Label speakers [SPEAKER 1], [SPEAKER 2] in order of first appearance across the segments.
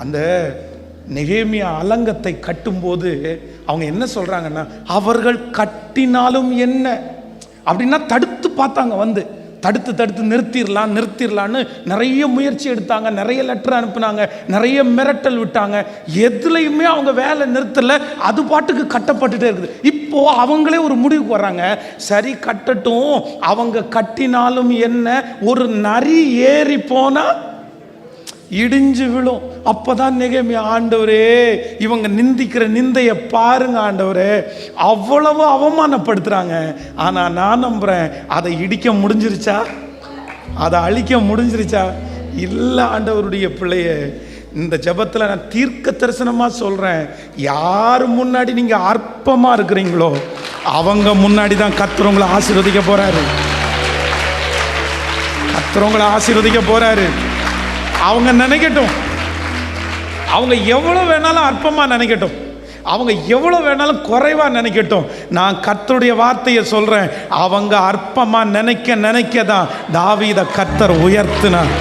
[SPEAKER 1] அந்த நெகேமியா அலங்கத்தை கட்டும்போது அவங்க என்ன சொல்கிறாங்கன்னா அவர்கள் கட்டினாலும் என்ன? அப்படின்னா தடுத்து பார்த்தாங்க வந்து. தடுத்து தடுத்து நிறுத்திடலாம் நிறுத்திடலான்னு நிறைய முயற்சி எடுத்தாங்க நிறைய லெட்டர் அனுப்புனாங்க நிறைய மிரட்டல் விட்டாங்க. எதுலையுமே அவங்க வேலை நிறுத்தலை அது பாட்டுக்கு கட்டப்பட்டுட்டே இருக்குது. இப்போது அவங்களே ஒரு முடிவுக்கு வர்றாங்க சரி கட்டட்டும். அவங்க கட்டினாலும் என்ன? ஒரு நரி ஏறி போனால் இடிஞ்சு விழும். அப்பதான் நெகேமி ஆண்டவரே இவங்க நிந்திக்கிற நிந்தைய பாருங்க ஆண்டவரே. அவ்வளவு அவமானப்படுத்துறாங்க. ஆனா நான் நம்புறேன் அதை இடிக்க முடிஞ்சிருச்சா? அதை அழிக்க முடிஞ்சிருச்சா? இல்லை ஆண்டவருடைய பிள்ளைய இந்த ஜபத்தில் நான் தீர்க்க தரிசனமாக சொல்கிறேன் யார் முன்னாடி நீங்கள் அற்பமாக இருக்கிறீங்களோ அவங்க முன்னாடி தான் கத்துறவங்களை ஆசீர்வதிக்க போகிறாரு கத்துறவங்களை ஆசீர்வதிக்க போகிறாரு அவங்க நினைக்கட்டும். அவங்க எவ்வளோ வேணாலும் அற்பமாக நினைக்கட்டும். அவங்க எவ்வளோ வேணாலும் குறைவாக நினைக்கட்டும். நான் கத்தருடைய வார்த்தையை சொல்கிறேன் அவங்க அற்பமாக நினைக்க நினைக்க தான் தாவீத கத்தர் உயர்த்தினார்.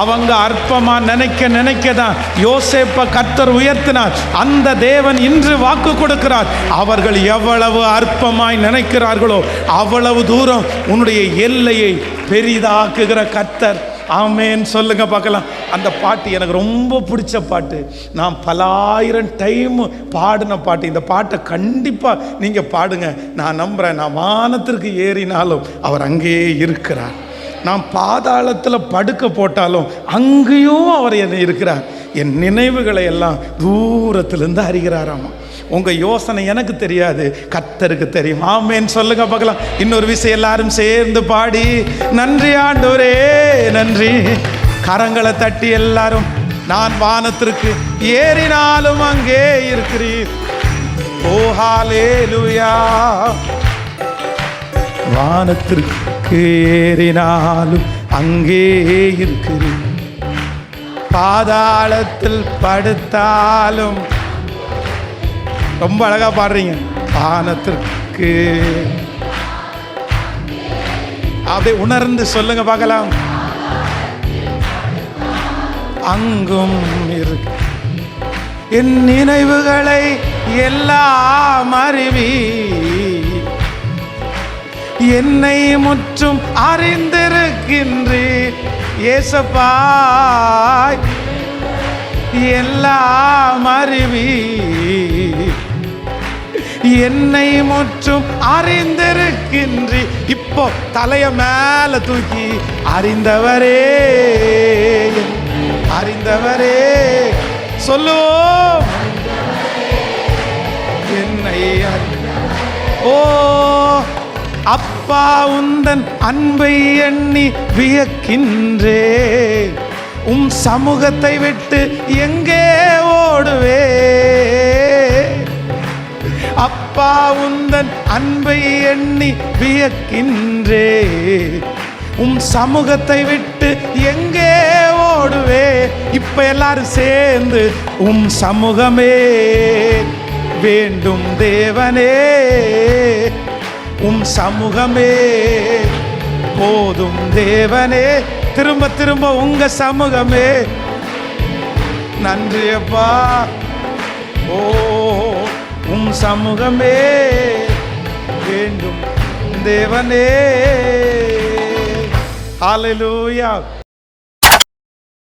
[SPEAKER 1] அவங்க அற்பமாக நினைக்க நினைக்க தான் யோசேப்ப கத்தர் உயர்த்தினார். அந்த தேவன் இன்று வாக்கு கொடுக்கிறார். அவர்கள் எவ்வளவு அற்பமாய் நினைக்கிறார்களோ அவ்வளவு தூரம் உன்னுடைய எல்லையை பெரிதாக்குகிற கத்தர் ஆமேன்னு சொல்லுங்க பார்க்கலாம். அந்த பாட்டு எனக்கு ரொம்ப பிடிச்ச பாட்டு. நான் பலாயிரம் டைம் பாடின பாட்டு. இந்த பாட்டை கண்டிப்பாக நீங்கள் பாடுங்க. நான் நம்புகிறேன் நான் வானத்திற்கு ஏறினாலும் அவர் அங்கேயே இருக்கிறார். நான் பாதாளத்தில் படுக்க போட்டாலும் அங்கேயும் அவர் என்ன இருக்கிறார். என் நினைவுகளை எல்லாம் தூரத்திலிருந்து அறிகிறாராமா. உங்க யோசனை எனக்கு தெரியாது. கத்தருக்கு தெரியும். ஆமேன்னு சொல்லுங்க பார்க்கலாம். இன்னொரு விஷயம் எல்லாரும் சேர்ந்து பாடி நன்றி ஆண்டோரே நன்றி. கரங்களை தட்டி எல்லாரும் நான் வானத்திற்கு ஏறினாலும் அங்கே இருக்கிறீர். ஓஹாலேலுயா வானத்திற்கு ஏறினாலும் அங்கே இருக்கிறீர். பாதாளத்தில் படுத்தாலும் ரொம்ப அழகா பாடுறீங்க. வானத்திற்கு அப்படியே உணர்ந்து சொல்லுங்க பார்க்கலாம். அங்கும் இருக்கு. என் நினைவுகளை எல்லாம் அறிவி என்னை முற்றும் அறிந்திருக்கின்றீர் ஏசப்பாய் எல்லாம் அறிவி என்னை முற்றும் அறிந்திருக்கின்றி. இப்போ தலைய மேல தூக்கி அறிந்தவரே அறிந்தவரே சொல்லுவோம். என்னை ஓ அப்பா உந்தன் அன்பை எண்ணி வியக்கின்றே. உம் சமூகத்தை விட்டு எங்கே ஓடுவே? அப்பா உந்தன் அன்பை எண்ணி வியக்கின்றே. உம் சமூகத்தை விட்டு எங்கே ஓடுவே? இப்ப எல்லாரும் சேர்ந்து உம் சமூகமே. வேண்டும் தேவனே. உம் சமூகமே. போதும் தேவனே. திரும்ப திரும்ப உங்க சமூகமே. நன்றியப்பா ஓ. உம் சமூகமே வேண்டும் தேவனே. ஹalleluya